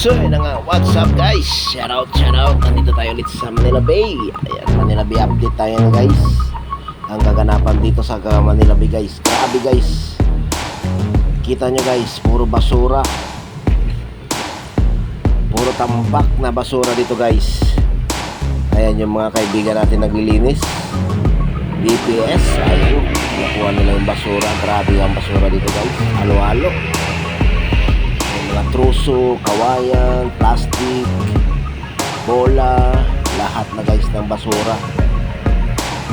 So yun nga, what's up guys? Shout out, shout out. Nandito tayo ulit sa Manila Bay. Ayan, Manila Bay update tayo na guys. Ang kaganapan dito sa Manila Bay guys. Grabe guys. Kita nyo guys, puro basura. Puro tambak na basura dito guys. Ayan yung mga kaibigan natin naglilinis. BPS, ayun. Nakuha nila yung basura. Grabe ang basura dito guys. Halo-halo truso, kawayan, plastic, bola, lahat na guys ng basura.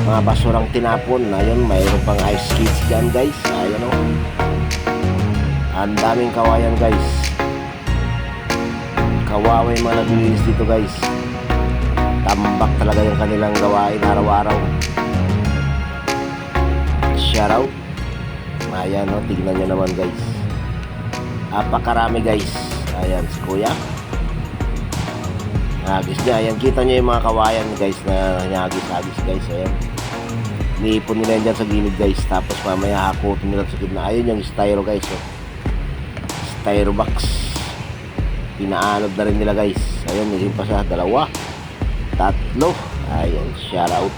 Mga basurang tinapon, ayun, mayroon pang ice skates dyan guys, ayun o. Ang daming kawayan guys. Kawawa yung mga naglilinis dito guys. Tambak talaga yung kanilang gawain araw-araw. Shout out. Ayan o, tignan nyo naman guys. Napakarami guys. Ayan si Kuya. Nagis niya. Ayan kita niyo yung mga kawayan guys na nagis-agis guys. Ayan. Niipon nila yan sa gilid guys. Tapos mamaya hakutin nila sa gitna. Ayun yung styro guys. Oh. Styro box. Pinaanod na rin nila guys. Ayan, naging pa siya. Dalawa. Tatlo. Ayan, shout out.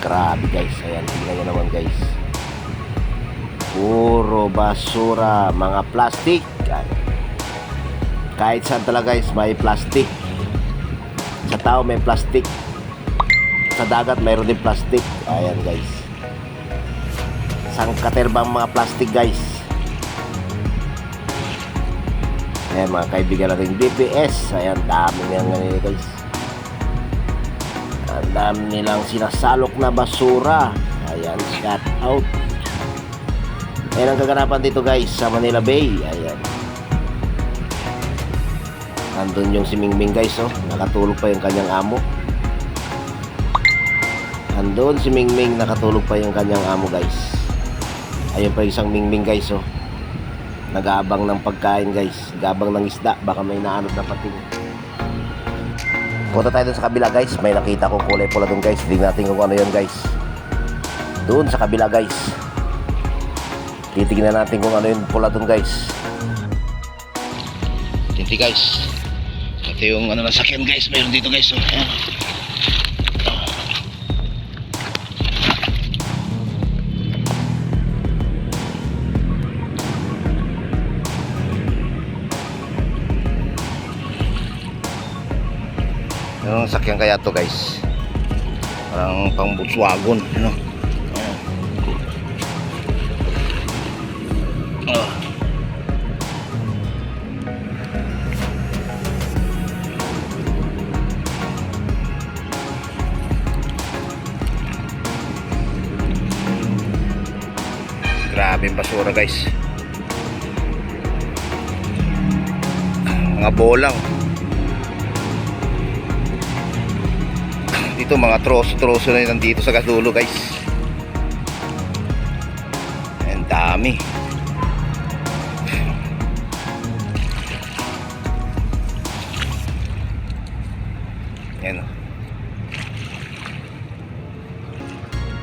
Grabe guys. Ayan, tingnan naman guys. Puro basura, mga plastic. Kahit saan talaga guys, may plastic. Sa tao may plastic. Sa dagat mayroon din plastic. Ayan guys. Sangkaterbang mga plastic guys. Ayan mga kaibigan natin BPS. Ayan, dami niyan ganito guys. Ang dami nilang sinasalok na basura. Ayan, shout out. Ayan ang kaganapan dito guys sa Manila Bay. Ayan. Nandun yung si Mingming guys oh. Nakatulog pa yung kanyang amo. Nandun si Mingming nakatulog pa yung kanyang amo guys. Ayun pa isang Mingming guys oh. Nag-aabang ng pagkain guys. Gabang ng isda. Baka may naanod na pating. Punta tayo sa kabila guys. May nakita ko kulay pula dun guys. Tingnan natin kung ano yun guys. Doon sa kabila guys. Titignan natin kung ano yung pula dun guys. Tinti guys. Ito yung ano na sakyan guys. Mayroon dito guys. Oh. Ayan. Yung sakyan kaya to guys. Parang pang Volkswagen. Ano? Ayan. Yung basura guys. Mga bolang. Dito mga troso-troso na yun nandito sa kasulo guys. Ang dami. Yan o.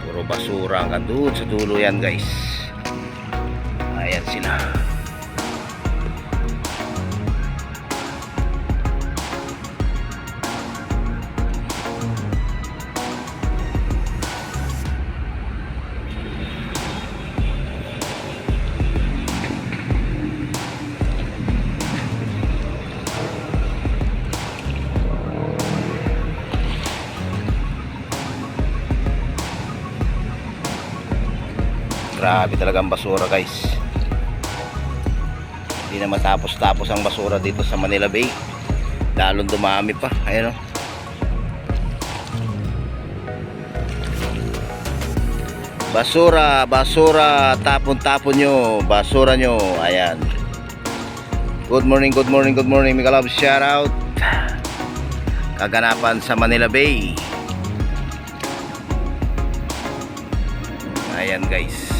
Puro basura hanggang doon sa dulo yan guys. Grabe talaga ang basura guys. Hindi na matapos-tapos ang basura dito sa Manila Bay. Lalong dumami pa. Ayan o. Basura, basura, tapon-tapon nyo, basura nyo, ayan. Good morning, good morning, good morning, Mika Love, shout out. Kaganapan sa Manila Bay. Ayan guys.